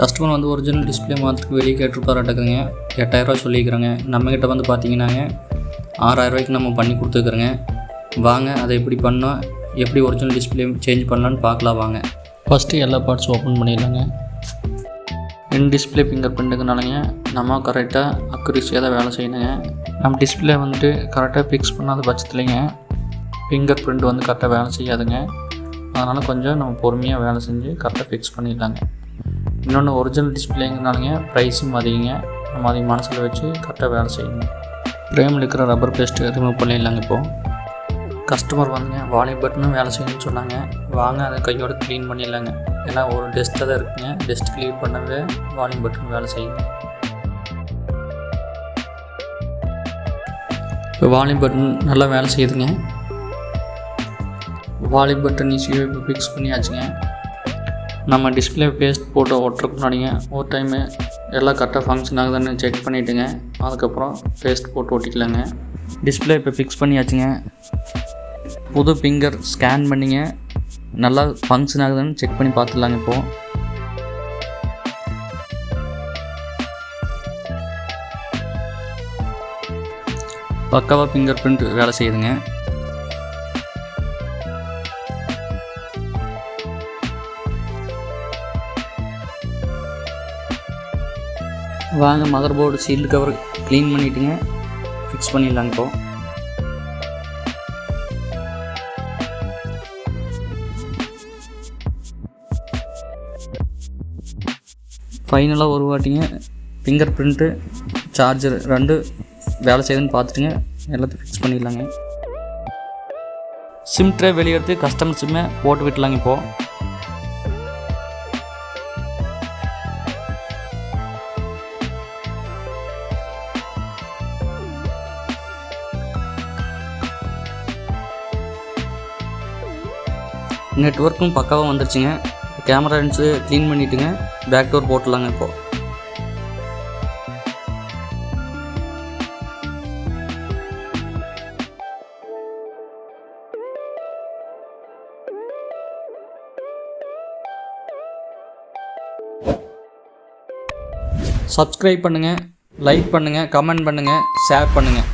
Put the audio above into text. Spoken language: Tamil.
கஸ்டமர் வந்து ஒரிஜினல் டிஸ்பிளே மாற்றுறதுக்கு வெளியே கேட்டிருப்பாராட்டுக்குங்க எட்டாயிரரூவா சொல்லியிருக்கிறேங்க. நம்மக்கிட்ட வந்து பார்த்தீங்கன்னாங்க ஆறாயிரரூவாய்க்கு நம்ம பண்ணி கொடுத்துருக்குறோங்க. வாங்க அதை எப்படி பண்ணோம் எப்படி ஒரிஜினல் டிஸ்பிளே சேஞ்ச் பண்ணலான்னு பார்க்கலாம் வாங்க. ஃபஸ்ட்டு எல்லா பார்ட்ஸும் ஓப்பன் பண்ணிடலாங்க. ரெண்டு டிஸ்பிளே ஃபிங்கர் பிரிண்ட்டுக்குனாலங்க நம்ம கரெக்டாக அக்குரிசியாக தான் வேலை செய்யணுங்க. நம்ம டிஸ்பிளே வந்துட்டு கரெக்டாக ஃபிக்ஸ் பண்ணாத பட்சத்துலேங்க ஃபிங்கர் பிரிண்ட் வந்து கரெக்டாக வேலை செய்யாதுங்க. அதனால் கொஞ்சம் நம்ம பொறுமையாக வேலை செஞ்சு கரெக்டாக ஃபிக்ஸ் பண்ணிடலாங்க. இன்னொன்று ஒரிஜினல் டிஸ்பிளேங்கிறனாலங்க ப்ரைஸும் அதிகங்க. நம்ம அதிக மனசில் வச்சு கரெக்டாக வேலை செய்யணும். ஃப்ரேமில் இருக்கிற ரப்பர் பேஸ்ட்டு ரிமூவ் பண்ணிடலாங்க இப்போது கஸ்டமர் வந்துங்க வால்யூம் பட்டனும் வேலை செய்யணும்னு சொன்னாங்க. வாங்க அதை கையோட க்ளீன் பண்ணிடலாங்க. ஏன்னா ஒரு டெஸ்ட்டாக தான் இருக்குங்க. டெஸ்ட் க்ளீன் பண்ணவே வால்யூம் பட்டன் வேலை செய்யுங்க. இப்போ வால்யூம் பட்டன் நல்லா வேலை செய்யுதுங்க. வால்யூம் பட்டன் ஈஸியாக இப்போ ஃபிக்ஸ் பண்ணியாச்சுங்க. நம்ம டிஸ்பிளே பேஸ்ட் போட்டு ஒட்டுறதுக்கு முன்னாடிங்க ஒரு டைமு எல்லாம் கரெக்டாக ஃபங்க்ஷன் ஆகுதுன்னு செக் பண்ணிவிட்டுங்க அதுக்கப்புறம் பேஸ்ட் போட்டு ஒட்டிக்கலாங்க. டிஸ்பிளே இப்போ ஃபிக்ஸ் பண்ணியாச்சுங்க. புது ஃபிங்கர் ஸ்கேன் பண்ணிங்க. நல்லா ஃபங்க்ஷன் ஆகுதுன்னு செக் பண்ணி பார்த்துடலாங்க இப்போது பக்காவாக ஃபிங்கர் பிரிண்ட் வேலை செய்யுதுங்க. வாங்க mother board shield cover clean பண்ணிவிட்டுங்க fix பண்ணிடலாங்க இப்போ. ஃபைனலாக ஒரு வாட்டிங்க ஃபிங்கர் பிரிண்ட்டு சார்ஜர் ரெண்டு வேலை செய்யுதுன்னு பார்த்துட்டுங்க எல்லாத்தையும் ஃபிக்ஸ் பண்ணிடலாங்க. சிம் ட்ரே வெளியே எடுத்து கஸ்டமர் சிம்மை போட்டு விட்டலாங்க இப்போது நெட்ஒர்க்கும் பக்காவாக வந்துருச்சுங்க. கேமரா லென்ஸு க்ளீன் பண்ணிவிட்டுங்க பேக் டோர் போட்டுடலாங்க இப்போது சப்ஸ்கிரைப் பண்ணுங்கள் லைக் பண்ணுங்கள் கமெண்ட் பண்ணுங்கள் ஷேர் பண்ணுங்கள்